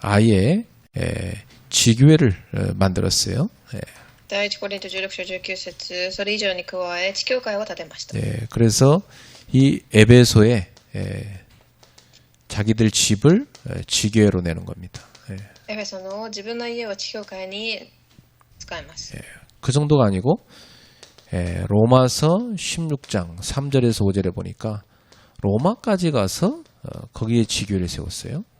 아예 에, 지교회를 어, 만들었어요. 예, 第一コリント16章19節それ以上に加え地教会を建てました。 예, 그래서 이 에베소에 에, 자기들 집을 에, 지교회로 내는 겁니다. 예, エフェソの自分の家を地教会に使います。 그 정도가 아니고 에, 로마서 16장 3절에서 5절에 보니까 로마까지 가서 어, 거기에 지교회를 세웠어요.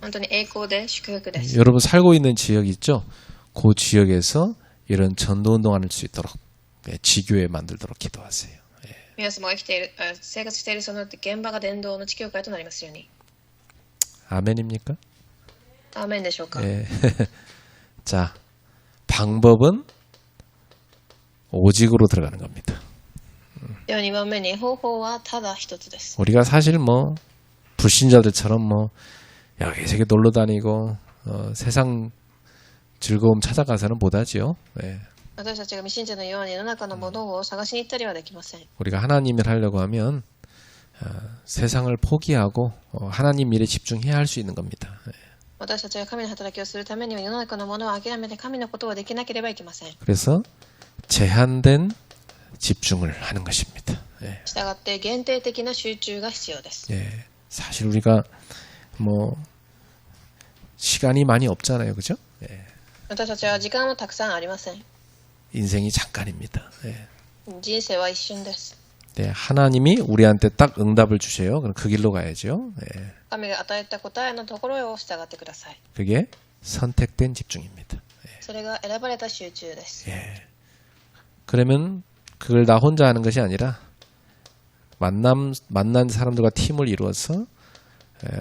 本当に栄光で祝福です。 여러분 살고 있는 지역 있죠? 그 지역에서 이런 전도 운동할 수 있도록 예, 지교회 만들도록 기도하세요. 皆様が生きている、あ生活しているその現場が伝道の地教会となりますように。 아멘입니까? アーメンでしょうか。 예. 자, 방법은 오직으로 들어가는 겁니다. では2番目に方法はただ一つです。 우리가 사실 뭐 불신자들처럼 뭐 여기저기 놀러 다니고 어, 세상 즐거움 찾아가서는 못하지요. 예. 私たちが未信者のように世の中のものを探しに行ったりはできません。 우리가 하나님을 하려고 하면 어, 세상을 포기하고 어, 하나님 일에 집중해야 할 수 있는 겁니다. 예. 私たちが神の働きをするためには世の中のものを諦めて神のことをできなければいけません。 그래서 제한된 집중을 하는 것입니다. 예. したがって限定的な集中が必要です。 예. 사실 우리가 뭐 시간이 많이 없잖아요, 그죠? 예. 私たちは時間はたくさんありません。 인생이 잠깐입니다. 예. 人生は一瞬です。 네, 하나님이 우리한테 딱 응답을 주세요. 그럼 그 길로 가야죠. 예. 神が与えた答えのところを従ってください。 그게 선택된 집중입니다. それが選ばれた集中です。 그러면 그걸 나 혼자 하는 것이 아니라 만남 만난 사람들과 팀을 이루어서 에,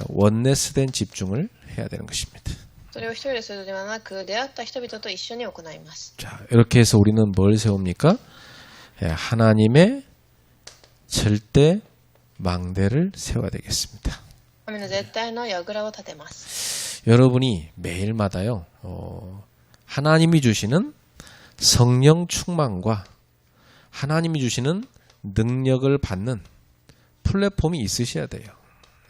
원네스된 집중을 해야 되는 것입니다. それを一人でするのではなく、出会った人々と一緒に行います。 자, 이렇게 해서 우리는 뭘 세웁니까? 예, 하나님의 절대 망대를 세워야 되겠습니다. 神の絶対の櫓を立てます。 여러분이 매일마다요, 어, 하나님이 주시는 성령 충만과 하나님이 주시는 능력을 받는 플랫폼이 있으셔야 돼요.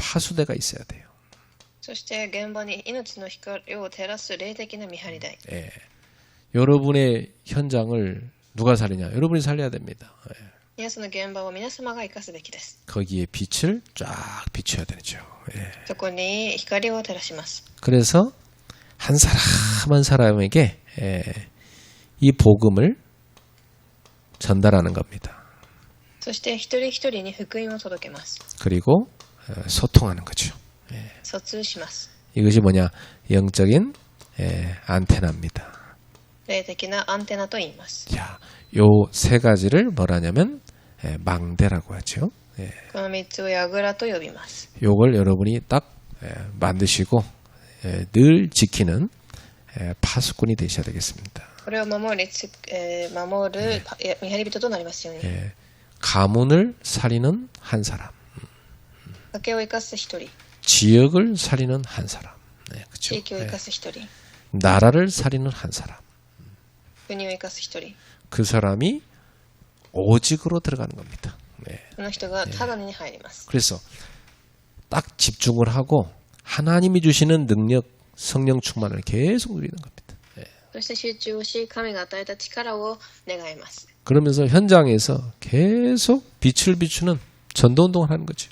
파수대가 있어야 돼요. そして現場に命の光を照らす霊的な見張り台。 예. 여러분의 현장을 누가 살리냐? 여러분이 살려야 됩니다. 예. 皆さんの現場を皆様が生かすべきです。 거기에 빛을 쫙 비춰야 되죠. 예. そこに光を照らします。 그래서 한 사람 한 사람에게 예, 이 복음을 전달하는 겁니다. そして一人一人に福音を届けます。 그리고 어, 어, 소통하는 거죠. 예. 이것이 뭐냐 영적인 예, 안테나입니다. 자, 요 세 가지를 뭐라냐면 예, 망대라고 하죠. 예. 요걸 여러분이 딱 예, 만드시고 예, 늘 지키는 예, 파수꾼이 되셔야 되겠습니다. 네. 예. 가문을 살리는 한 사람. 崖を生かす一人、 지역을 살리는 한 사람, 네, 그렇죠. 地域を生かす一人、 나라를 살리는 한 사람. 国を生かす一人。 그 사람이 오직으로 들어가는 겁니다. 네. その人がただに入ります。 그래서 딱 집중을 하고 하나님이 주시는 능력, 성령 충만을 계속 누리는 겁니다. 네. そして集中をし、神が与えた力を願います。 그러면서 현장에서 계속 빛을 비추는 전도 운동을 하는 거죠.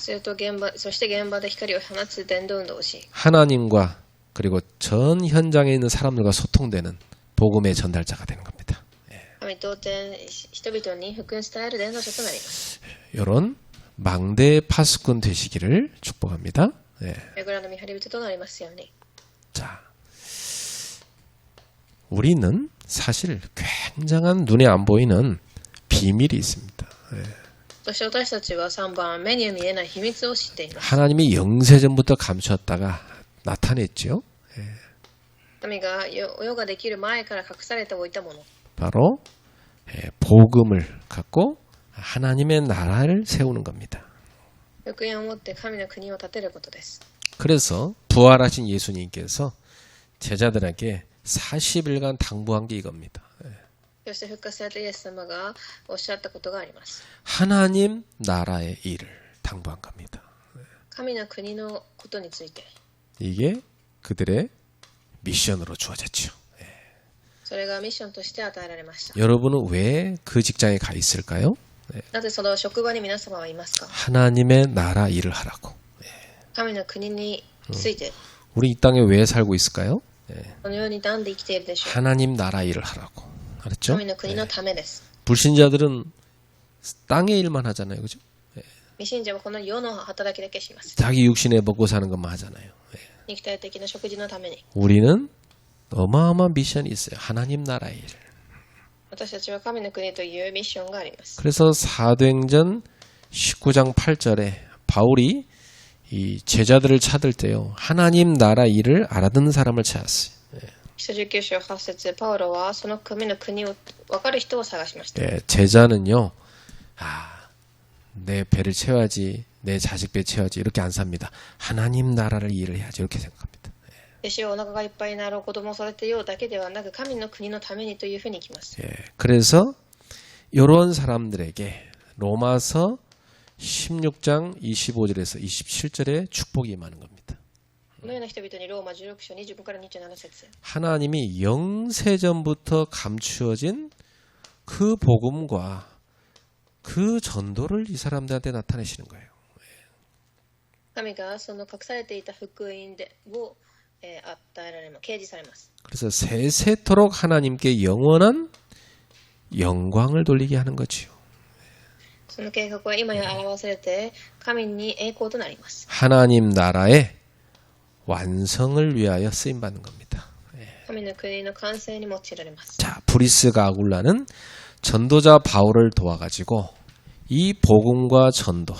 네.すると現場、そして現場で光を放つ伝道運動をし、 하나님과 그리고 전 현장에 있는 사람들과 소통되는 복음의 전달자가 되는 겁니다. 神当然人々に福音伝える伝道者となります 이런 망대 파수꾼 되시기를 축복합니다. 예. レグラの見張り人となりますように 자, 우리는 사실 굉장한 눈에 안 보이는 비밀이 있습니다. そ して私たちは3番目に見えない秘密を知っています 하나님이 영세전부터 감추었다가 나타냈죠. 神が世世ができる前から隠されておいたもの 바로 예, 복음을 갖고 하나님의 나라를 세우는 겁니다. 福音を持って神の国を建てることです 그래서 부활하신 예수님께서 제자들에게 40일간 당부한 게 이겁니다. そして復活されたイエス様がおっしゃったことがあります 하나님 나라의 일을 당부한 겁니다. 神の国のことについて 이게 그들의 미션으로 주어졌죠. それがミッションとして与えられました 여러분은 왜 그 직장에 가 있을까요? なぜその職場に皆様はいますか 하나님의 나라 일을 하라고. 神の国について 우리 이 땅에 왜 살고 있을까요? このように何で生きているでしょう 하나님 나라 일을 하라고. 그렇죠? 알았죠? 네. 불신자들은 땅의 일만 하잖아요. 그죠? 네. 자기 육신에 먹고 사는 것만 하잖아요. 네. 우리는 어마어마한 미션이 있어요. 하나님 나라의 일. 그래서 사도행전 19장 8절에 바울이 이 제자들을 찾을 때요. 하나님 나라 일을 알아듣는 사람을 찾았어요. 네. 徒19章8節パウロはその神の国を分かる人を探しました 예, 제자는요. 아, 내 배를 채워야지. 내 자식 배 채워야지. 이렇게 안 삽니다. 하나님 나라를 일을 해야지. 이렇게 생각합니다. 弟子はお腹がいっぱいになろう子供を育てようだけではなく神の国のためにというふうにいきます 예, 그래서 이런 사람들에게 로마서 16장 25절에서 27절에 축복이 임하는 겁니다. このような人々にローマ16章25から27節 하나님이 영세전부터 감추어진 그 복음과 그 전도를 이 사람들한테 나타내시는 거예요. 神がその隠されていた福音でを、えー与えられます掲示されます 그래서 세세토록 하나님께 영원한 영광을 돌리게 하는 거지요. その計画は今や表されて神に栄光となります 하나님 나라의 완성을 위하여 쓰임 받는 겁니다. 예. 자, 브리스가 아굴라는 전도자 바울을 도와가지고 이 복음과 전도,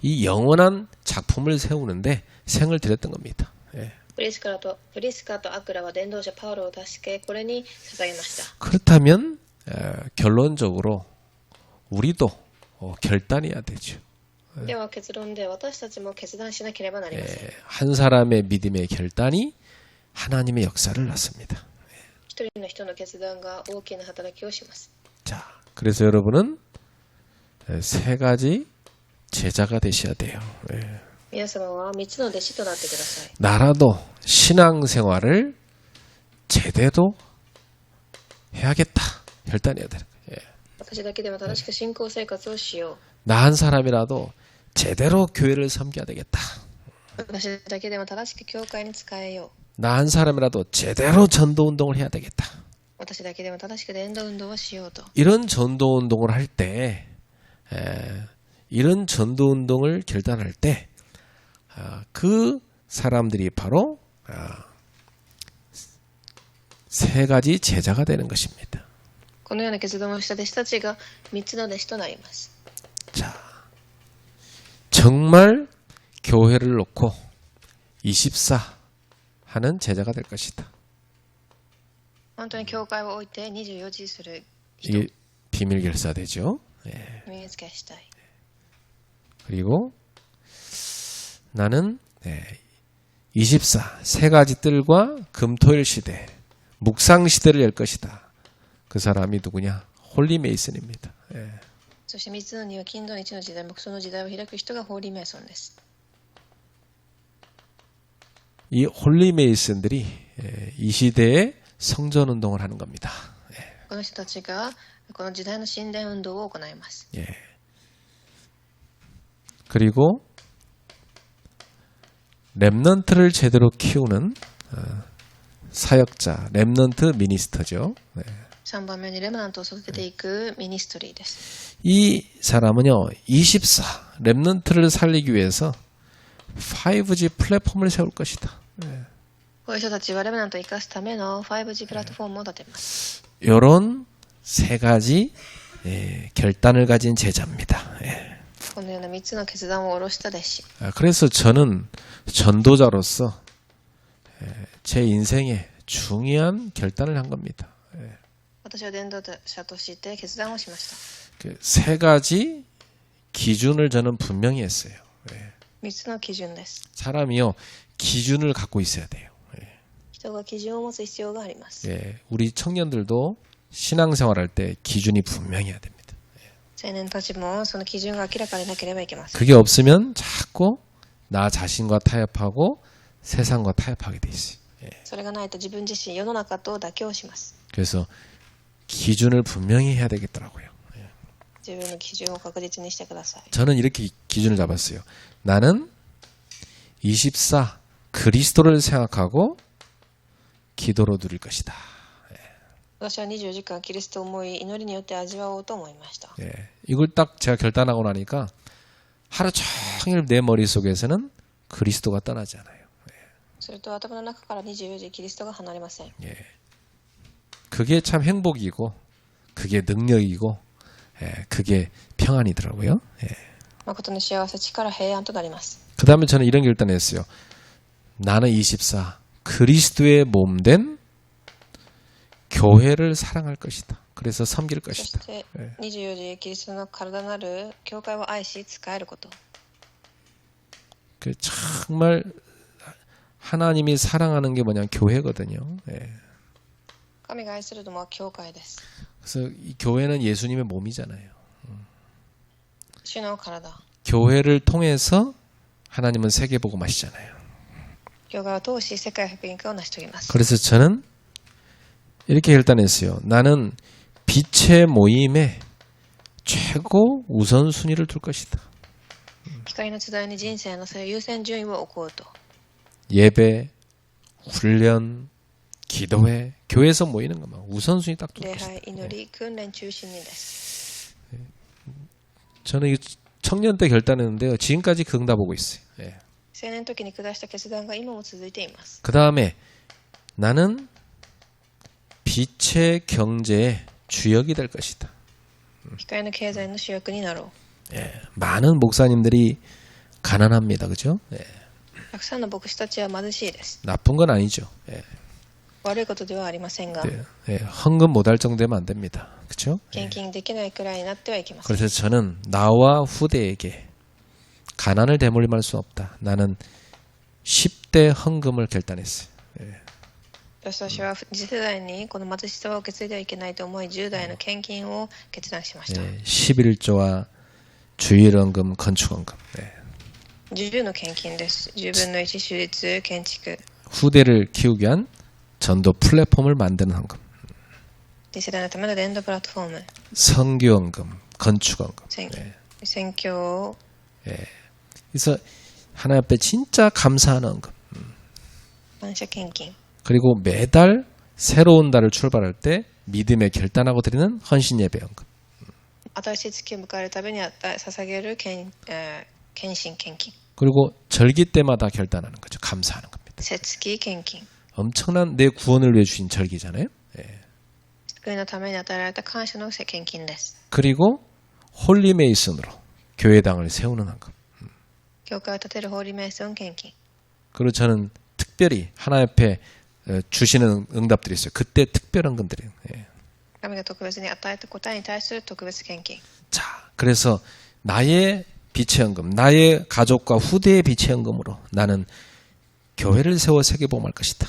이 영원한 작품을 세우는데 생을 들였던 겁니다. 예. 그렇다면 에, 결론적으로 우리도 어, 결단해야 되죠. では結論で私たちも決断しなければなりません 예, 한 사람의 믿음의 결단이 하나님의 역사를 낳습니다. 一人の人の決断が大きな働きをします 자, 그래서 여러분은 에, 세 가지 제자가 되셔야 돼요. 예. 皆様は3つの弟子となってください 나라도 신앙생활을 제대로 해야겠다. 결단해야 되는 거예요. 예. 私だけでも正しく信仰生活をしよ나 한 사람이라도 제대로 교회를 섬겨야 되겠다. う私だけでも正しく教会に仕えよう 나 한 사람이라도 제대로 전도 운동을 해야 되겠다. 私だけでも正しく伝道運動をしようと 이런 전도 운동을 할 때, 에, 이런 전도 운동을 결단할 때, 아, 그 사람들이 바로 아, 세 가지 제자가 되는 것입니다. このような決断をした弟子たちが3つの弟子となります 자, 정말 교회를 놓고 24 하는 제자가 될 것이다. 本当に教会を置いて24時する 이게 비밀 결사되죠. 예. 身につけしたい 그리고 나는 네, 24 세 가지 뜰과 금토일 시대, 묵상 시대를 열 것이다. 그 사람이 누구냐? 홀리 메이슨입니다. 예. そして3つのには金土日の時代、木その時代を開く人がホーリーメイソンです。 이 홀리 메이슨들이 예, 이 시대에 성전 운동을 하는 겁니다. この人たちがこの時代の神殿運動を行います。 예. 그리고 렘넌트를 제대로 키우는 어, 사역자, 렘넌트 미니스터죠. 네. 3番目にレムナントを育てていくミニストリーです。 이 사람은요, 24 렘넌트를 살리기 위해서 5G 플랫폼을 세울 것이다. こういう人たちはレムナントを生かすための 5G プラットフォームを立てます。 요런 세 가지 예, 결단을 가진 제자입니다. 예. このような3つの決断を下ろした弟子。 아, 그래서 저는 전도자로서 예, 제 인생에 중요한 결단을 한 겁니다. 私は伝道者として決断をしました。 그 세 가지 기준을 저는 분명히 했어요. 3つの基準です。 사람이요 기준을 갖고 있어야 돼요. 人が基準を持つ必要があります。 예, 우리 청년들도 신앙생활할 때 기준이 분명해야 됩니다. 青年たちもその基準が明らかでなければいけません。 그게 없으면 자꾸 나 자신과 타협하고 세상과 타협하게 돼 있어요. それがないと自分自身世の中と妥協します。 그래서 기준을 분명히 해야 되겠더라고요. 自分の基準を確実にしてください。 저는 이렇게 기준을 잡았어요. 나는 24 그리스도를 생각하고 기도로 누릴 것이다. 私は24時間キリストを思い祈りによって味わおうと思いました。 예, 이걸 딱 제가 결단하고 나니까 하루 종일 내 머릿속에서는 그리스도가 떠나지 않아요. すると頭の中から24時キリストが離れません。 그게 참 행복이고 그게 능력이고 예, 그게 평안이더라고요. 예. 誠の幸せ、力、平安となります。 그 다음에 저는 이런 결단했어요. 나는 24 그리스도의 몸된 교회를 사랑할 것이다. 그래서 섬길 そし 것이다. て24時キリストの体なる教会を愛し仕えること。 그 정말 하나님이 사랑하는 게 뭐냐 교회거든요. 예. 神が愛するのは教会です。 그래서 이 교회는 예수님의 몸이잖아요. 主の体。 교회를 통해서 하나님은 세계 보고 마시잖아요. 教会を通し世界福音化を成し遂げます。 그래서 저는 이렇게 결단했어요. 나는 빛의 모임에 최고 우선순위를 둘 것이다. 光の時代に人生のそういう優先順位を置こうと。 예배, 훈련, 기도회, 교회에서 모이는 것만 우선순위 딱 두고 있습니다. 네. 네, 저는 이 청년 때 결단했는데요. 지금까지 그응답 보고 있어요. 예. 그 다음에 나는 빛의 경제의 주역이 될 것이다. 음. 예, 많은 목사님들이 가난합니다. 그죠? 예. 나쁜 건 아니죠. 예. 悪いことではありませんが、 네. 예. 헌금 못할 정도 되면 안 됩니다. 그죠? 献金できないくらいになってはいけません。 그래서 저는 나와 후대에게 가난을 대물림할 수 없다. 나는 10대 헌금을 결단했어요. 私は次世代にこの貧しさを受け継いではいけないと思い、10代の献金を決断しました。 예. 11조와 주일 헌금, 건축 헌금. 예. 10の献金です。10分の1手術、建築。 후대를 키우기 위한 전도 플랫폼을 만드는 헌금. 次世代のための伝道プラットフォーム。 성교 헌금, 건축 헌금. 選 예. 選挙を 그래서 하나님 앞에 진짜 감사하는 헌금. 感謝献金。 그리고 매달 새로운 달을 출발할 때 믿음에 결단하고 드리는 헌신 예배 헌금. 新しい月を迎えるためにあった捧げる献,、えー献身献金。 그리고 절기 때마다 결단하는 거죠. 감사하는 겁니다. 節期献金。 엄청난 내 구원을 위해 주신 절기잖아요. 예. 그리고 홀리메이슨으로 교회당을 세우는 한금. 음. 그리고 저는 특별히 하나 옆에 어, 주시는 응답들이 있어요. 그때 특별한 금들이. 예. 자, 그래서 나의 빛의 연금, 나의 가족과 후대의 빛의 연금으로 나는 교회를 세워 세계 보험할 것이다.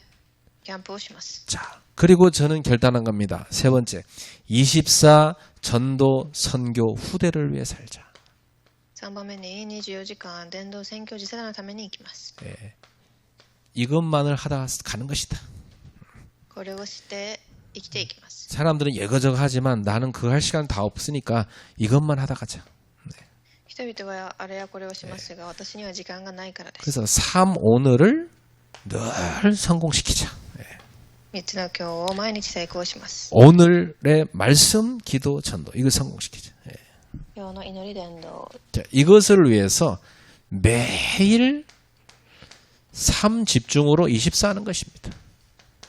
자, 그리고 저는 결단한 겁니다. 세 번째, 24 전도 선교 후대를 위해 살자. 3番目に24時間伝道宣教次世代のために生きます。 이것만을 하다 가는 것이다. これをして生きていきます。 사람들은 예거저거 하지만 나는 그거 할 시간 다 없으니까 이것만 하다 가자. 人々はあれやこれをしますが、私には時間がないからです。 그래서 삶 오늘을 늘 성공시키자. 3つの今日を毎日成功します。 오늘의 말씀, 기도, 전도 이걸 성공시키자. 예. 今日の祈り伝道、 자, 이것을 위해서 매일 삶 집중으로 24하는 것입니다.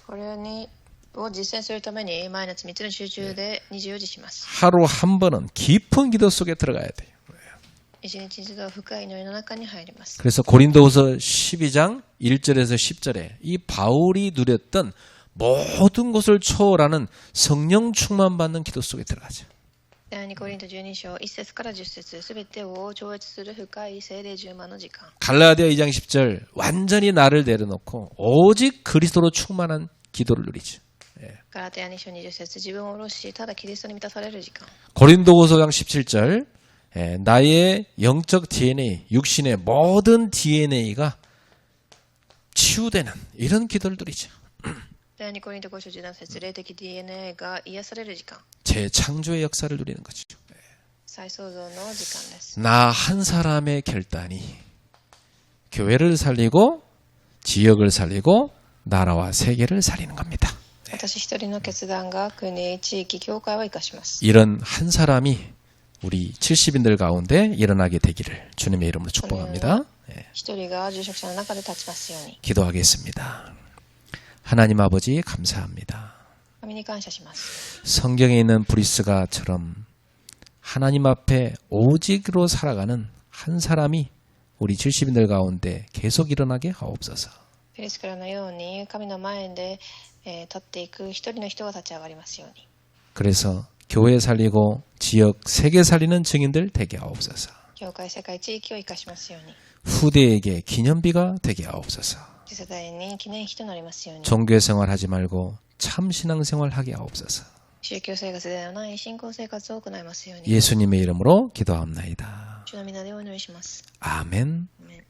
これにを実践するために毎日3つの集中で24時します。 하루 한 번은 깊은 기도 속에 들어가야 돼요. 一日一度深い祈りの中に入ります。 그래서 고린도후서 12장 1절에서 10절에 이 바울이 누렸던 모든 것을 초월하는 성령 충만 받는 기도 속에 들어가죠. 第2コリント12章1節から10節すべてを超越する深い聖霊10万の時間。 갈라디아 2장 10절 완전히 나를 내려놓고 오직 그리스도로 충만한 기도를 누리죠. ガラテヤ2章20節自分を下ろし、ただキリストに満たされる時間。 고린도후서 장 17절 예, 나의 영적 DNA, 육신의 모든 DNA가 치유되는 이런 기도를 드리죠. 第2コリント5章17節霊的 DNA が癒される時間。 재창조의 역사를 누리는 거죠. 再創造の時間です。 나 한 사람의 결단이 교회를 살리고 지역을 살리고 나라와 세계를 살리는 겁니다. 私一人の決断が国、地域、教会を生かします。 이런 한 사람이 우리 70인들 가운데 일어나게 되기를 주님의 이름으로 축복합니다. 예, 一人が住職者の中で立ちますように。 기도하겠습니다. 하나님 아버지 감사합니다. 神に感謝します。 성경에 있는 브리스가처럼 하나님 앞에 오직으로 살아가는 한 사람이 우리 70인들 가운데 계속 일어나게 하옵소서. ペリスクラのように神の前で、えー立っていく一人の人が立ち上がりますように。 그래서 교회 살리고 지역 세계 살리는 증인들 되게 하옵소서. 教会、世界、地域を生かしますように。 후대에게 기념비가 되게 하옵소서. 종교 생활 하지 말고 참 신앙 생활 하게 하옵소서. 예수님의 이름으로 기도합나이다. 아멘. 아멘.